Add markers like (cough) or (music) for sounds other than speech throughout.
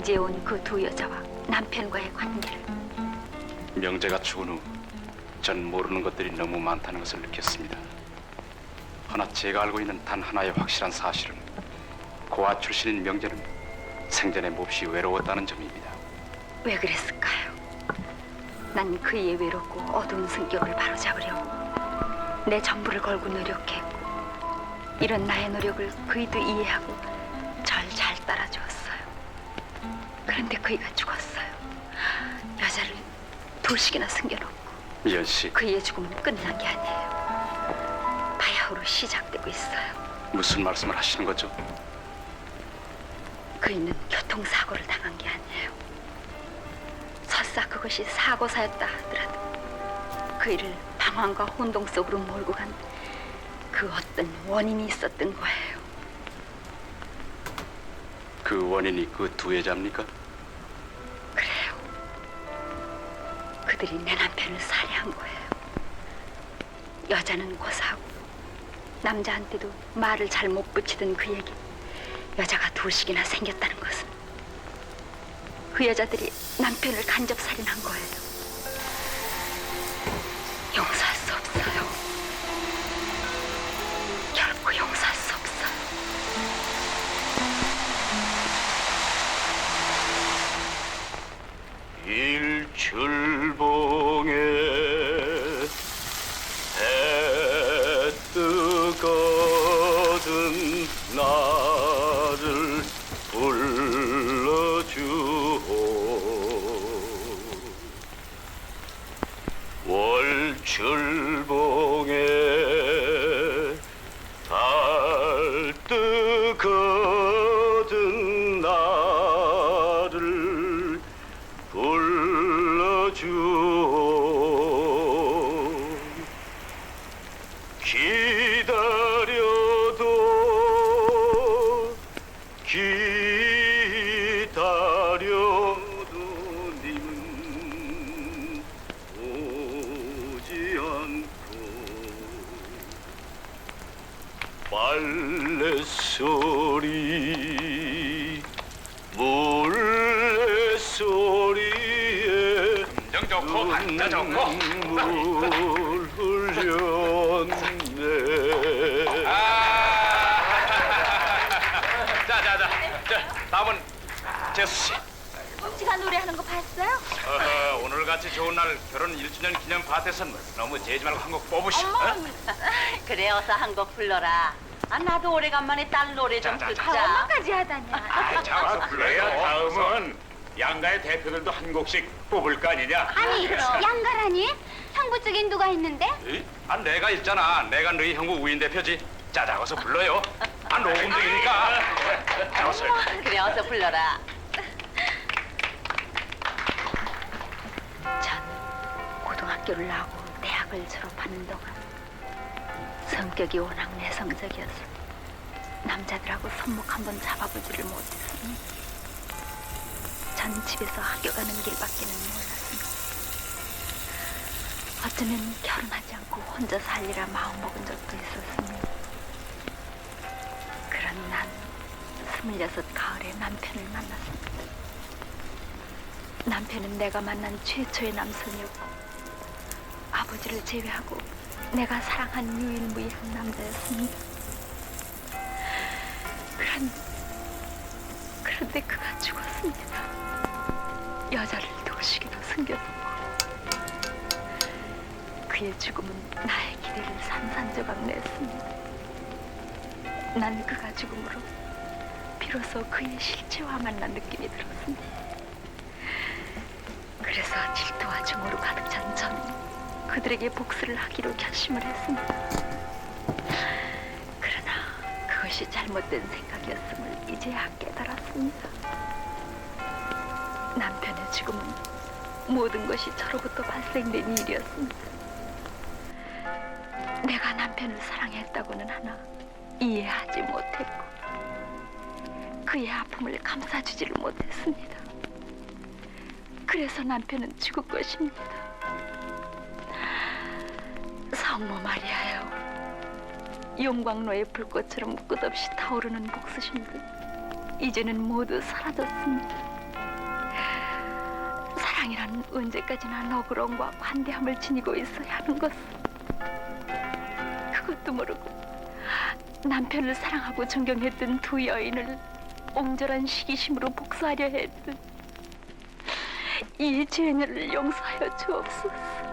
장지에 온 그 두 여자와 남편과의 관계를 명재가 죽은 후 전 모르는 것들이 너무 많다는 것을 느꼈습니다. 허나 제가 알고 있는 단 하나의 확실한 사실은 고아 출신인 명재는 생전에 몹시 외로웠다는 점입니다. 왜 그랬을까요? 난 그의 외롭고 어두운 성격을 바로잡으려고 내 전부를 걸고 노력했고 이런 나의 노력을 그이도 이해하고 그런데 그이가 죽었어요. 여자를 둘씩이나 숨겨놓고 미연 씨 그의 죽음은 끝난 게 아니에요. 바야흐로 시작되고 있어요. 무슨 말씀을 하시는 거죠? 그이는 교통사고를 당한 게 아니에요. 설사 그것이 사고사였다 하더라도 그이를 방황과 혼동 속으로 몰고 간 그 어떤 원인이 있었던 거예요. 그 원인이 그 두 여자입니까? 그래요. 그들이 내 남편을 살해한 거예요. 여자는 고사하고 남자한테도 말을 잘 못 붙이던 그에게 여자가 둘씩이나 생겼다는 것은 그 여자들이 남편을 간접 살인한 거예요. 월출봉에 달 뜨거든 나를 불러주오 기 빨래 소리 물레 소리에 감정 좋고 한자 좋고 눈물 흘렸네. (laughs) 자자자. 자, 다음은 재수 씨 뭉치가 노래하는 거 봤어요? 어허, 오늘같이 좋은 날 결혼 1주년 기념 파티에선 너무 재지 말고 한 곡 뽑으시오 어? (laughs) 그래 어서 한 곡 불러라. 아 나도 오래간만에 딸 노래 좀 자, 자, 자. 듣자. 엄마까지 하다냐. 아, 자, 와서 불러요 (laughs) 다음은 양가의 대표들도 한 곡씩 뽑을 거 아니냐? 아니 양가라니? 형부 쪽엔 누가 있는데? 에이? 아 내가 있잖아 내가 너희 형부 우인 대표지 자 자 어서 불러요 아 녹음되니까 (laughs) 자 어서 그래 어서 불러라. 학교를 나오고 대학을 졸업하는 동안 성격이 워낙 내성적이어서 남자들하고 손목 한 번 잡아보지를 못했습니다. 전 집에서 학교 가는 길밖에는 몰랐습니다. 어쩌면 결혼하지 않고 혼자 살리라 마음먹은 적도 있었습니다. 그런 난 스물여섯 가을에 남편을 만났습니다. 남편은 내가 만난 최초의 남성이었고 아버지를 제외하고 내가 사랑한 유일무이한 남자였습니다. 그런 그런데 그가 죽었습니다. 여자를 도시기도 숨겨놓고 그의 죽음은 나의 기대를 산산조각 냈습니다. 난 그가 죽음으로 비로소 그의 실체와 만난 느낌이 들었습니다. 그래서 질투와 증오로 가득 찬 저는 그들에게 복수를 하기로 결심을 했습니다. 그러나 그것이 잘못된 생각이었음을 이제야 깨달았습니다. 남편의 죽음은 모든 것이 저로부터 발생된 일이었습니다. 내가 남편을 사랑했다고는 하나 이해하지 못했고 그의 아픔을 감싸주지를 못했습니다. 그래서 남편은 죽을 것입니다. 성모 마리아요. 용광로의 불꽃처럼 끝없이 타오르는 복수심들 이제는 모두 사라졌습니다. 사랑이란 언제까지나 너그러움과 관대함을 지니고 있어야 하는 것을 그것도 모르고 남편을 사랑하고 존경했던 두 여인을 옹졸한 시기심으로 복수하려 했던 이 죄를 용서하여 주옵소서.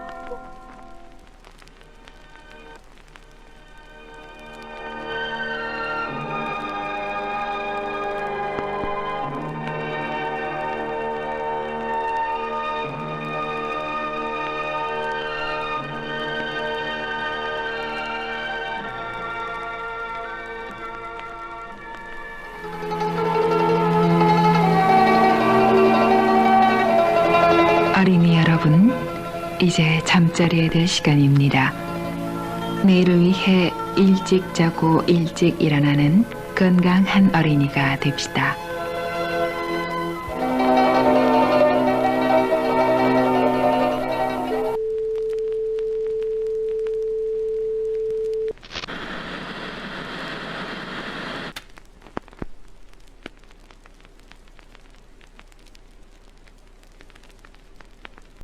이제 잠자리에 들 시간입니다. 내일을 위해 일찍 자고 일찍 일어나는 건강한 어린이가 됩시다.